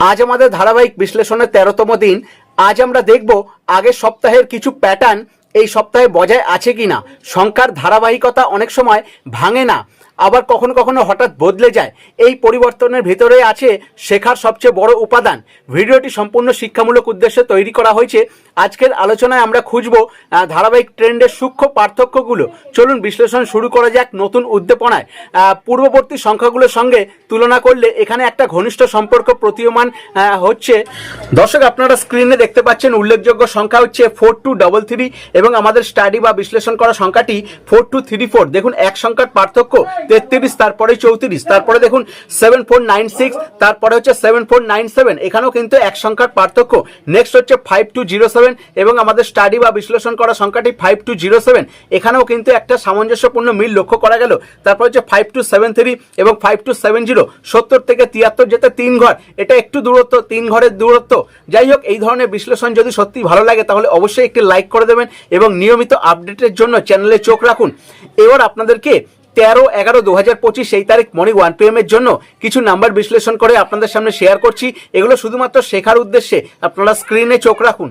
আজ আমাদের ধারাবাহিক বিশ্লেষণের তেরোতম দিন। আজ আমরা দেখব আগের সপ্তাহের কিছু প্যাটার্ন এই সপ্তাহে বজায় আছে কি না সংখ্যার ধারাবাহিকতা অনেক সময় ভাঙে না। আবার কখনো কখনো হঠাৎ বদলে যায়। এই পরিবর্তনের ভিতরে আছে শেখার সবচেয়ে বড় উপাদান। ভিডিওটি সম্পূর্ণ শিক্ষামূলক উদ্দেশ্যে তৈরি করা হয়েছে। আজকের আলোচনায় আমরা খুঁজব ধারাবাহিক ট্রেন্ডের সূক্ষ্ম পার্থক্যগুলো। চলুন বিশ্লেষণ শুরু করা যাক নতুন উদ্দীপনায়। পূর্ববর্তী সংখ্যাগুলোর সঙ্গে তুলনা করলে এখানে একটা ঘনিষ্ঠ সম্পর্ক প্রতীয়মান হচ্ছে। দর্শক, আপনারা স্ক্রিনে দেখতে পাচ্ছেন উল্লেখযোগ্য সংখ্যা হচ্ছে ফোর টু ডবল থ্রি এবং আমাদের স্টাডি বা বিশ্লেষণ করা সংখ্যাটি ফোর টু থ্রি ফোর। দেখুন, এক সংখ্যার পার্থক্য তেত্রিশ, তারপরে চৌত্রিশ, তারপরে দেখুন সেভেন ফোর নাইন সিক্স তারপরে হচ্ছে সেভেন ফোর নাইন সেভেন এখানেও কিন্তু এক সংখ্যার পার্থক্য। নেক্সট হচ্ছে ফাইভ টু জিরো সেভেন এবং আমাদের স্টাডি বা বিশ্লেষণ করা সংখ্যাটি ফাইভ টু জিরো সেভেন এখানেও কিন্তু একটা সামঞ্জস্যপূর্ণ মিল লক্ষ্য করা গেল। তারপর হচ্ছে ফাইভ টু সেভেন থ্রি এবং ফাইভ টু সেভেন জিরো সত্তর থেকে তিয়াত্তর যেতে তিন ঘর, এটা একটু দূরত্ব, তিন ঘরের দূরত্ব। যাই হোক, এই ধরনের বিশ্লেষণ যদি সত্যি ভালো লাগে, তাহলে অবশ্যই একটি লাইক করে দেবেন এবং নিয়মিত আপডেটের জন্য চ্যানেলে চোখ রাখুন। এবার আপনাদেরকে তেরো এগারো দু হাজার পঁচিশ সেই তারিখ মর্নিং ওয়ান পি এর জন্য কিছু নাম্বার বিশ্লেষণ করে আপনাদের সামনে শেয়ার করছি। এগুলো শুধুমাত্র শেখার উদ্দেশ্যে। আপনারা স্ক্রিনে চোখ রাখুন।